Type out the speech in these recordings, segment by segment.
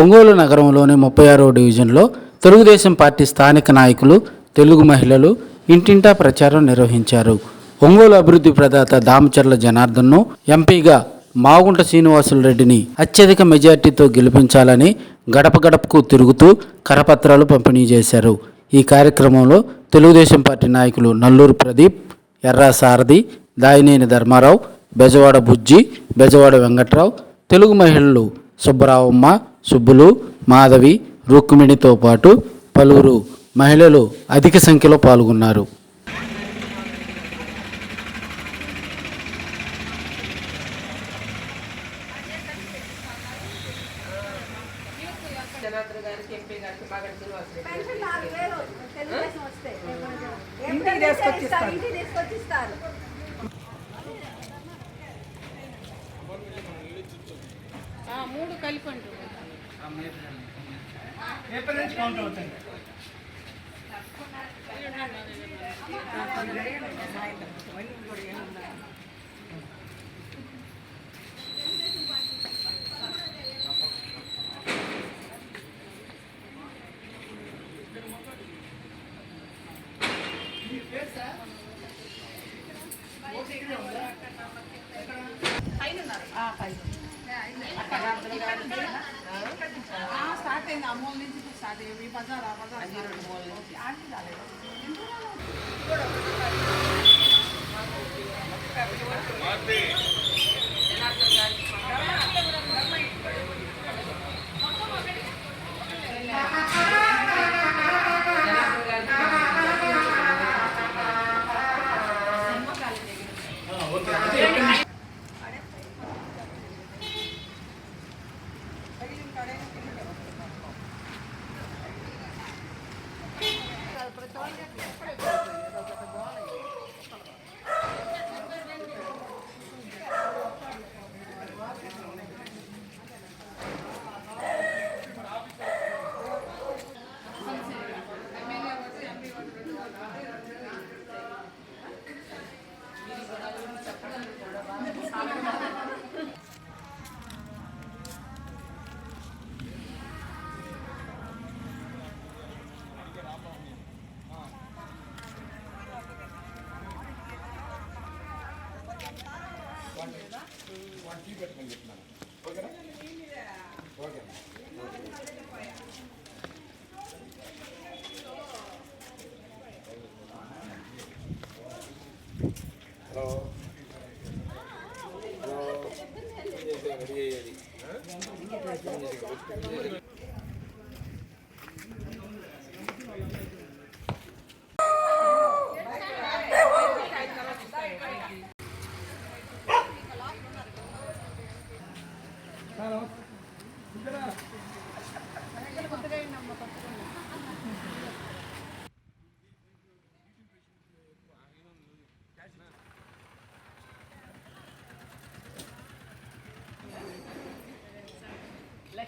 ఒంగోలు నగరంలోని ముప్పై ఆరో డివిజన్లో తెలుగుదేశం పార్టీ స్థానిక నాయకులు తెలుగు మహిళలు ఇంటింటా ప్రచారం నిర్వహించారు. ఒంగోలు అభివృద్ధి ప్రదాత దామచర్ల జనార్దన్ను ఎంపీగా మాగుంట శ్రీనివాసులు రెడ్డిని అత్యధిక మెజార్టీతో గెలిపించాలని గడప గడపకు తిరుగుతూ కరపత్రాలు పంపిణీ చేశారు. ఈ కార్యక్రమంలో తెలుగుదేశం పార్టీ నాయకులు నల్లూరు ప్రదీప్ ఎర్రా సారథి దాయినేని ధర్మారావు బెజవాడ బుజ్జి బెజవాడ వెంకట్రావు తెలుగు మహిళలు సుబ్బరావమ్మ సుబ్బులు మాధవి రుక్మిణితో పాటు పలువురు మహిళలు అధిక సంఖ్యలో పాల్గొన్నారు. మూడు గారికి గారికి బాగా శ్రీనివాస్ రెడ్డి పెన్షన్ నాలుగు వేలు తెలుగుదేశం వస్తే ఇంటికి తీసుకొచ్చి ఇస్తారు. ఇంటికి తీసుకొచ్చి ఇస్తారు మూడు కలిపి అంటారు ఏప్రిల్ నుంచి. Oh, yeah, yeah. కౌంట్ అవుతుంది స్టార్ట్ అయింది అమ్మోల్ నుంచి స్టార్ట్ అయ్యి బజార్ ఆ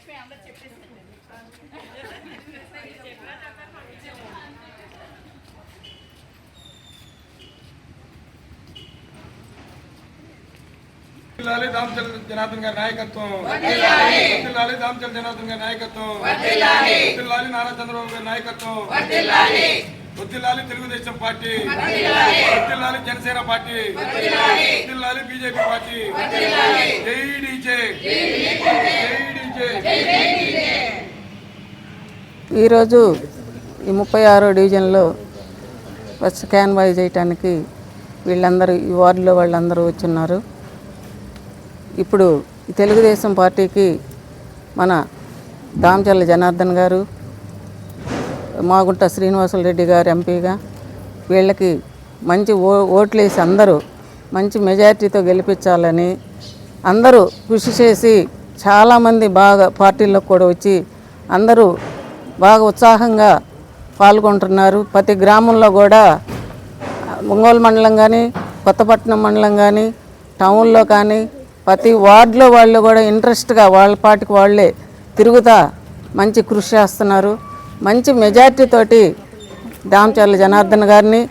బజార్ ఆంటీ రాలేదు వర్ధిల్లాలి దామచల్ జనార్దన్ గారి నాయకత్వం వర్ధిల్లాలి దామచల్ జనార్దన్ గారి నాయకత్వం వర్ధిల్లాలి నారా చంద్రబాబు గారి నాయకత్వం వర్ధిల్లాలి తెలుగుదేశం పార్టీ వర్ధిల్లాలి జనసేన పార్టీ వర్ధిల్లాలి బీజేపీ పార్టీ జై డీజే జై డీజే ఈరోజు ఈ ముప్పై ఆరో డివిజన్లో ఫస్ట్ క్యాన్వాయ్ చేయటానికి వీళ్ళందరూ ఈ వార్డులో వాళ్ళందరూ వచ్చున్నారు. ఇప్పుడు ఈ తెలుగుదేశం పార్టీకి మన దామచల్ల జనార్దన్ గారు మాగుంట శ్రీనివాసులు రెడ్డి గారు ఎంపీగా వీళ్ళకి మంచి ఓ ఓట్లేసి అందరూ మంచి మెజారిటీతో గెలిపించాలని అందరూ కృషి చేసి చాలామంది బాగా పార్టీలకు కూడా వచ్చి అందరూ బాగా ఉత్సాహంగా పాల్గొంటున్నారు. ప్రతి గ్రామంలో కూడా ఒంగోలు మండలం కానీ కొత్తపట్నం మండలం కానీ టౌన్లో కానీ ప్రతి వార్డులో వాళ్ళు కూడా ఇంట్రెస్ట్గా వాళ్ళ పాటికి వాళ్ళే తిరుగుతా మంచి కృషి చేస్తున్నారు. మంచి మెజార్టీ తోటి దామచర్ల జనార్దన్ గారిని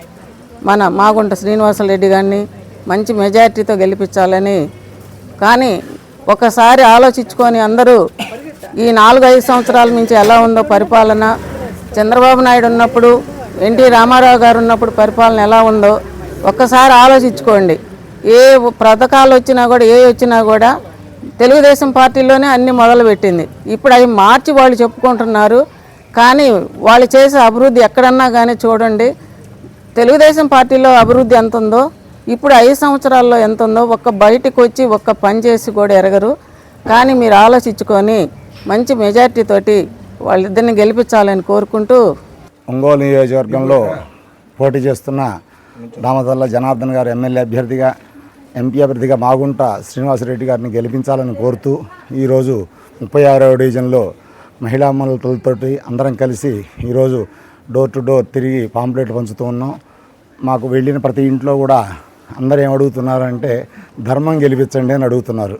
మన మాగుంట శ్రీనివాసరెడ్డి గారిని మంచి మెజార్టీతో గెలిపించాలని కానీ ఒకసారి ఆలోచించుకొని అందరూ ఈ నాలుగు ఐదు సంవత్సరాల నుంచి ఎలా ఉందో పరిపాలన చంద్రబాబు నాయుడు ఉన్నప్పుడు ఎన్టీ రామారావు గారు ఉన్నప్పుడు పరిపాలన ఎలా ఉందో ఒక్కసారి ఆలోచించుకోండి. ఏ పథకాలు వచ్చినా కూడా ఏ వచ్చినా కూడా తెలుగుదేశం పార్టీలోనే అన్ని మొదలుపెట్టింది. ఇప్పుడు అవి మార్చి వాళ్ళు చెప్పుకుంటున్నారు కానీ వాళ్ళు చేసే అభివృద్ధి ఎక్కడన్నా కానీ చూడండి తెలుగుదేశం పార్టీలో అభివృద్ధి ఎంత ఉందో ఇప్పుడు ఐదు సంవత్సరాల్లో ఎంత ఉందో ఒక్క బయటికి వచ్చి ఒక్క పని చేసి కూడా ఎరగరు. కానీ మీరు ఆలోచించుకొని మంచి మెజార్టీ తోటి వాళ్ళిద్దరిని గెలిపించాలని కోరుకుంటూ ఒంగోలు నియోజకవర్గంలో పోటీ చేస్తున్న రామతల్ల జనార్దన్ గారు ఎమ్మెల్యే అభ్యర్థిగా ఎంపీ అభ్యర్థిగా మాగుంట శ్రీనివాసరెడ్డి గారిని గెలిపించాలని కోరుతూ ఈరోజు ముప్పై ఆరవ డివిజన్లో మహిళా మనులతోటి అందరం కలిసి ఈరోజు డోర్ టు డోర్ తిరిగి పాంప్లెట్లు పంచుతూ ఉన్నాం. మాకు వెళ్ళిన ప్రతి ఇంట్లో కూడా అందరూ ఏం అడుగుతున్నారంటే ధర్మం గెలిపించండి అని అడుగుతున్నారు.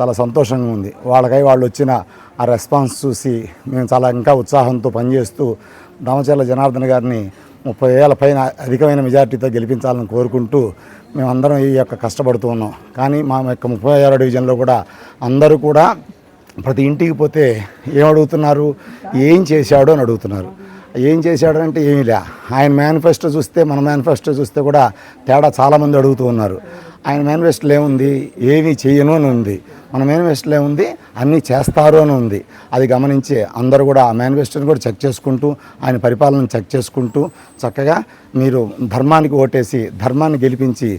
చాలా సంతోషంగా ఉంది. వాళ్ళకై వాళ్ళు వచ్చిన ఆ రెస్పాన్స్ చూసి మేము చాలా ఇంకా ఉత్సాహంతో పనిచేస్తూ దామచర్ల జనార్దన్ గారిని ముప్పై ఏళ్ళ పైన అధికమైన మెజార్టీతో గెలిపించాలని కోరుకుంటూ మేమందరం ఈ యొక్క కష్టపడుతూ ఉన్నాం. కానీ మా యొక్క ముప్పై ఆరో డివిజన్లో కూడా అందరూ కూడా ప్రతి ఇంటికి పోతే ఏం అడుగుతున్నారు? ఏం చేశాడో అని అడుగుతున్నారు. ఏం చేశాడంటే ఏమీ లే. ఆయన మేనిఫెస్టో చూస్తే మన మేనిఫెస్టో చూస్తే కూడా తేడా చాలామంది అడుగుతూ ఉన్నారు. ఆయన మేనిఫెస్టోలో ఏముంది? ఏమీ చేయను అని ఉంది. మన మేనిఫెస్టోలో ఉంది అన్నీ చేస్తారు అని ఉంది. అది గమనించి అందరూ కూడా ఆ మేనిఫెస్టోని కూడా చెక్ చేసుకుంటూ ఆయన పరిపాలన చెక్ చేసుకుంటూ చక్కగా మీరు ధర్మానికి ఓటేసి ధర్మాన్ని గెలిపించి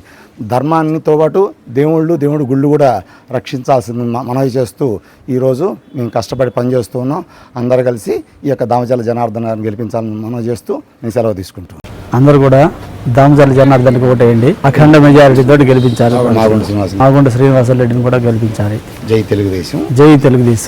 ధర్మాన్నితో పాటు దేవుళ్ళు దేవుడి గుళ్ళు కూడా రక్షించాల్సింది మనవి చేస్తూ ఈరోజు మేము కష్టపడి పనిచేస్తూ ఉన్నాం. అందరు కలిసి ఈ యొక్క దామచల జనార్దన్ గారిని గెలిపించాలని మనవి చేస్తూ నేను సెలవు తీసుకుంటున్నాను అందరూ కూడా దామచర్ల జనార్దన్కి ఓటేయండి. అఖండ మెజారిటీ తోటి గెలిపించాలి. మాగుంట శ్రీనివాసరెడ్డిని కూడా గెలిపించాలి. జై తెలుగుదేశం. జై తెలుగుదేశం.